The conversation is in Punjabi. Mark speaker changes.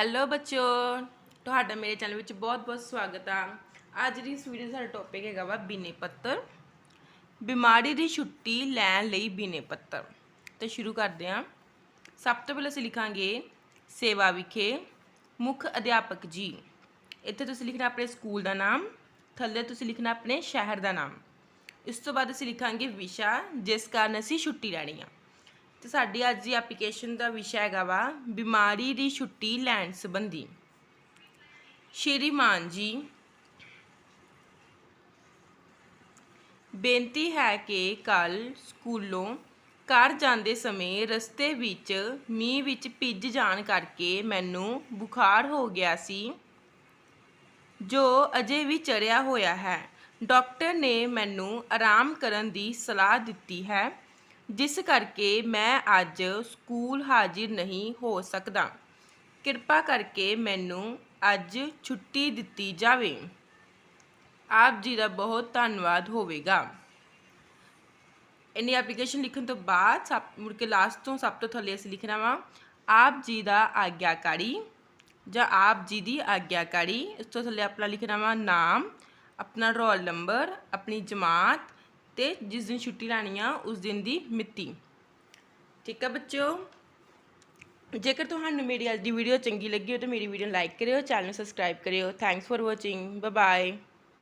Speaker 1: ਹੈਲੋ ਬੱਚਿਓ, ਤੁਹਾਡਾ ਮੇਰੇ ਚੈਨਲ ਵਿੱਚ ਬਹੁਤ-ਬਹੁਤ ਸਵਾਗਤ ਆ। ਅੱਜ ਦੀ ਇਸ ਵੀਡੀਓ ਦਾ ਸਾਡਾ ਟੌਪਿਕ ਹੈਗਾ ਵਾ ਬਿਨੇ ਪੱਤਰ। ਬਿਮਾਰੀ ਦੀ ਛੁੱਟੀ ਲੈਣ ਲਈ ਬਿਨੇ ਪੱਤਰ। ਤੇ ਸ਼ੁਰੂ ਕਰਦੇ ਹਾਂ ਸਭ ਤੋਂ ਪਹਿਲਾਂ ਅਸੀਂ ਲਿਖਾਂਗੇ, ਸੇਵਾ ਵਿਖੇ ਮੁੱਖ ਅਧਿਆਪਕ ਜੀ। ਇੱਥੇ ਤੁਸੀਂ ਲਿਖਣਾ ਆਪਣੇ ਸਕੂਲ ਦਾ ਨਾਮ, ਥੱਲੇ ਤੁਸੀਂ ਲਿਖਣਾ ਆਪਣੇ ਸ਼ਹਿਰ ਦਾ ਨਾਮ। ਇਸ ਤੋਂ ਬਾਅਦ ਅਸੀਂ ਲਿਖਾਂਗੇ ਵਿਸ਼ਾ, ਜਿਸ ਕਾਰਨ ਅਸੀਂ ਛੁੱਟੀ ਲੈਣੀ ਆ। ਤੇ ਸਾਡੀ ਅੱਜ ਦੀ ਐਪਲੀਕੇਸ਼ਨ ਦਾ ਵਿਸ਼ਾ ਹੈਗਾ ਵਾ, ਬਿਮਾਰੀ ਦੀ ਛੁੱਟੀ ਲੈਣ ਸੰਬੰਧੀ। ਸ਼੍ਰੀਮਾਨ ਜੀ, ਬੇਨਤੀ ਹੈ ਕਿ ਕੱਲ ਸਕੂਲੋਂ ਘਰ ਜਾਂਦੇ ਸਮੇਂ ਰਸਤੇ ਵਿੱਚ ਮੀਂਹ ਵਿੱਚ ਭਿੱਜ ਜਾਣ ਕਰਕੇ ਮੈਨੂੰ ਬੁਖਾਰ ਹੋ ਗਿਆ ਸੀ, ਜੋ ਅਜੇ ਵੀ ਚੜਿਆ ਹੋਇਆ ਹੈ। ਡਾਕਟਰ ਨੇ ਮੈਨੂੰ ਆਰਾਮ ਕਰਨ ਦੀ ਸਲਾਹ ਦਿੱਤੀ ਹੈ। ਜਿਸ ਕਰਕੇ ਮੈਂ ਅੱਜ ਸਕੂਲ ਹਾਜ਼ਰ ਨਹੀਂ ਹੋ ਸਕਦਾ। ਕਿਰਪਾ ਕਰਕੇ ਮੈਨੂੰ ਅੱਜ ਛੁੱਟੀ ਦਿੱਤੀ ਜਾਵੇ। ਆਪ ਜੀ ਦਾ ਬਹੁਤ ਧੰਨਵਾਦ ਹੋਵੇਗਾ। ਇੰਨੀ ਐਪਲੀਕੇਸ਼ਨ ਲਿਖਣ ਤੋਂ ਬਾਅਦ ਸਭ, ਮੁੜ ਕੇ ਲਾਸਟ ਤੋਂ ਸਭ ਤੋਂ ਥੱਲੇ ਅਸੀਂ ਲਿਖਣਾ ਵਾ। ਆਪ ਜੀ ਦਾ ਆਗਿਆਕਾਰੀ ਜਾਂ ਆਪ ਜੀ ਦੀ ਆਗਿਆਕਾਰੀ, ਇਸ ਤੋਂ ਥੱਲੇ ਆਪਣਾ ਲਿਖਣਾ ਵਾ ਨਾਮ, ਆਪਣਾ ਰੋਲ ਨੰਬਰ ਆਪਣੀ ਜਮਾਤ ਤੇ ਜਿਸ ਦਿਨ ਛੁੱਟੀ ਲੈਣੀ ਆ, ਉਸ ਦਿਨ ਦੀ ਮਿਤੀ। ਠੀਕ ਆ ਬੱਚਿਓ? ਜੇਕਰ ਤੁਹਾਨੂੰ ਮੇਰੀ ਅੱਜ ਦੀ ਵੀਡੀਓ ਚੰਗੀ ਲੱਗੀ ਹੋ ਤਾਂ ਮੇਰੀ ਵੀਡੀਓ ਨੂੰ ਲਾਈਕ ਕਰਿਓ ਚੈਨਲ ਨੂੰ ਸਬਸਕ੍ਰਾਈਬ ਕਰਿਓ। Thanks for watching bye bye